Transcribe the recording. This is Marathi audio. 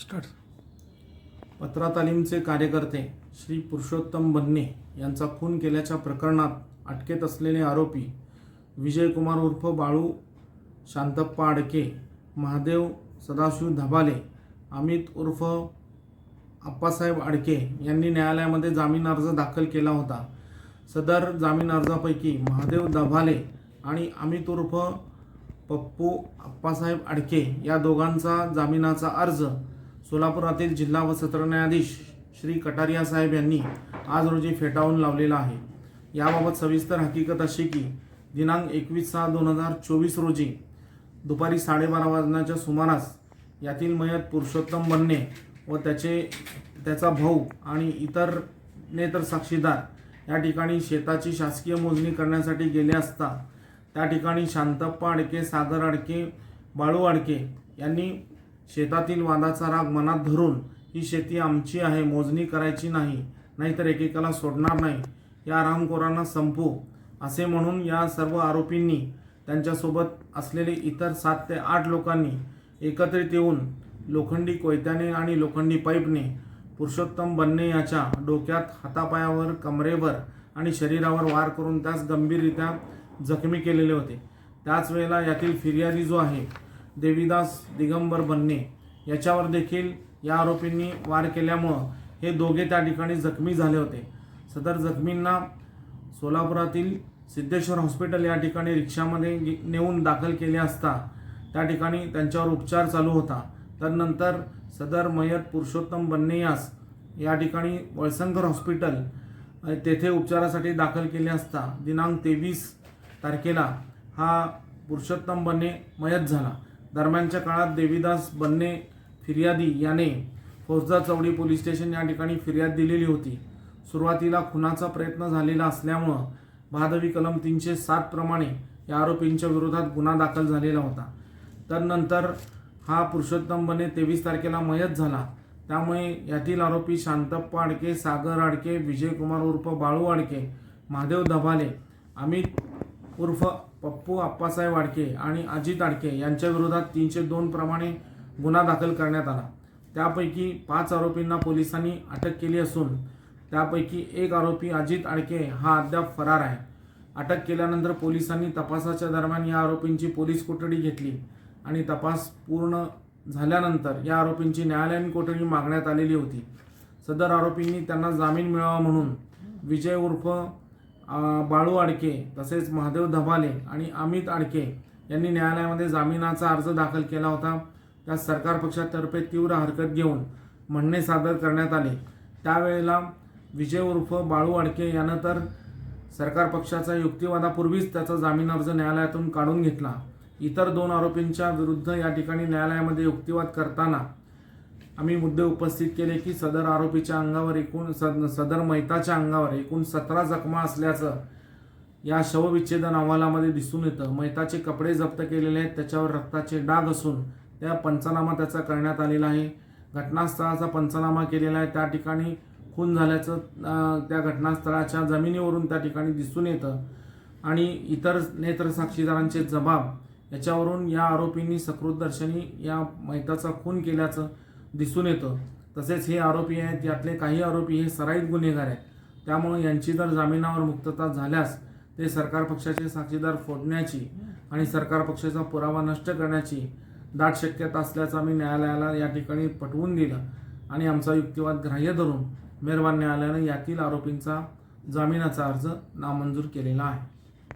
स्टार्ट. पत्रा तालीमचे कार्यकर्ते श्री पुरुषोत्तम बन्ने यांचा खून केल्याच्या प्रकरणात अटकेत असलेले आरोपी विजयकुमार उर्फ बाळू शांतप्पा अडके महादेव सदाशिव धबाले अमित उर्फ आप्पासाहेब अडके यांनी न्यायालयामध्ये जामीन अर्ज दाखल केला होता. सदर जामीन अर्जापैकी महादेव दभाले आणि अमित उर्फ पप्पू आप्पासाहेब अडके या दोघांचा जामिनाचा अर्ज सोलापुरातील जिल्हा व सत्र न्यायाधीश श्री कटारिया साहेब यांनी आज रोजी फेटाळून लावलेला आहे. याबाबत सविस्तर हकीकत अशी की दिनांक एकवीस सहा दोन हजार चोवीस रोजी दुपारी साडेबारा वाजण्याच्या सुमारास यातील मयत पुरुषोत्तम बनणे व त्याचे त्याचा भाऊ आणि इतर नेतर साक्षीदार या ठिकाणी शेताची शासकीय मोजणी करण्यासाठी गेले असता त्या ठिकाणी शांतप्पा अडके सागर अडके बाळू अडके यांनी शेतातील वादाचा राग मनात धरून ही शेती आमची आहे मोजणी करायची नाही नाहीतर एकेकाला सोडणार नाही. या रामखोरांना संपू. असे म्हणून या सर्व आरोपींनी त्यांच्यासोबत असलेले इतर सात ते आठ लोकांनी एकत्रित येऊन लोखंडी कोयत्याने आणि लोखंडी पाईपने पुरुषोत्तम बन्ने याच्या डोक्यात हातापायावर कमरेवर आणि शरीरावर वार करून त्यास गंभीररित्या जखमी केलेले होते. त्याच वेळेला यातील फिर्यादी जो आहे देवीदास दिगंबर बन्ने याच्यावर देखील या आरोपींनी वार केल्यामुळं हे दोघे त्या ठिकाणी जखमी झाले होते. सदर जखमींना सोलापुरातील सिद्धेश्वर हॉस्पिटल या ठिकाणी रिक्षामध्ये नेऊन दाखल केले असता त्या ठिकाणी त्यांच्यावर उपचार चालू होता. तदनंतर सदर मयत पुरुषोत्तम बन्ने यास या ठिकाणी वळसंकर हॉस्पिटल तेथे उपचारासाठी दाखल केले असता दिनांक तेवीस तारखेला हा पुरुषोत्तम बन्ने मयत झाला. दरम्यानच्या काळात देवीदास बन्ने फिर्यादी याने फौजदार चौडी पोलीस स्टेशन या ठिकाणी फिर्याद दिलेली होती. सुरुवातीला खुनाचा प्रयत्न झालेला असल्यामुळं भादवी कलम तीनशे सात प्रमाणे या आरोपींच्या विरोधात गुन्हा दाखल झालेला होता. तदनंतर हा पुरुषोत्तम बने तेवीस तारखेला मयत झाला. त्यामुळे यातील आरोपी शांतप्पा आडके सागर आडके विजयकुमार उर्फ बाळू आडके महादेव धबाले अमित उर्फ पप्पू आप्पासाहेब आडके आणि अजित आडके यांच्या विरोधात तीनशे दोन प्रमाणे गुन्हा दाखल करण्यात आला. त्यापैकी पाच आरोपींना पोलिसांनी अटक केली असून त्यापैकी एक आरोपी अजित आडके हा अद्याप फरार आहे. अटक केल्यानंतर पोलिसांनी तपासाच्या दरम्यान या आरोपींची पोलीस कोठडी घेतली आणि तपास पूर्ण झाल्यानंतर या आरोपींची न्यायालयीन कोठडी मागण्यात आलेली होती. सदर आरोपींनी त्यांना जामीन मिळावा म्हणून विजय उर्फ बाळू आडके तसेच महादेव धबाले आणि अमित आडके यांनी न्यायालयामध्ये जामिनाचा अर्ज दाखल केला होता. त्या सरकार पक्षातर्फे तीव्र हरकत घेऊन म्हणणे सादर करण्यात आले. त्यावेळेला विजय उर्फ बाळू आडके यानं तर सरकार पक्षाच्या युक्तिवादापूर्वीच त्याचा जामीन अर्ज न्यायालयातून काढून घेतला. इतर दोन आरोपींच्या विरुद्ध या ठिकाणी न्यायालयामध्ये युक्तिवाद करताना आम्ही मुद्दे उपस्थित केले की सदर आरोपीच्या अंगावर एकूण सद सदर मैताच्या अंगावर एकूण सतरा जखमा असल्याचं या शवविच्छेदन अहवालामध्ये दिसून येतं. मैताचे कपडे जप्त केलेले आहेत. त्याच्यावर रक्ताचे डाग असून त्या पंचनामा त्याचा करण्यात आलेला आहे. घटनास्थळाचा पंचनामा केलेला आहे. त्या ठिकाणी खून झाल्याचं त्या घटनास्थळाच्या जमिनीवरून त्या ठिकाणी दिसून येतं. आणि इतर नेत्रसाक्षीदारांचे जबाब याच्यावरून या आरोपींनी सकृतदर्शनी या मैताचा खून केल्याचं दिसून येतं. तसेच हे आरोपी आहेत यातले काही आरोपी हे सराईत गुन्हेगार आहेत. त्यामुळे यांची जर जामिनावर मुक्तता झाल्यास ते सरकार पक्षाचे साक्षीदार फोडण्याची आणि सरकार पक्षाचा पुरावा नष्ट करण्याची दाट शक्यता असल्याचं आम्ही न्यायालयाला या ठिकाणी पटवून दिलं. आणि आमचा युक्तिवाद ग्राह्य धरून मेहरबान न्यायालयानं यातील आरोपींचा जामिनाचा अर्ज नामंजूर केलेला आहे.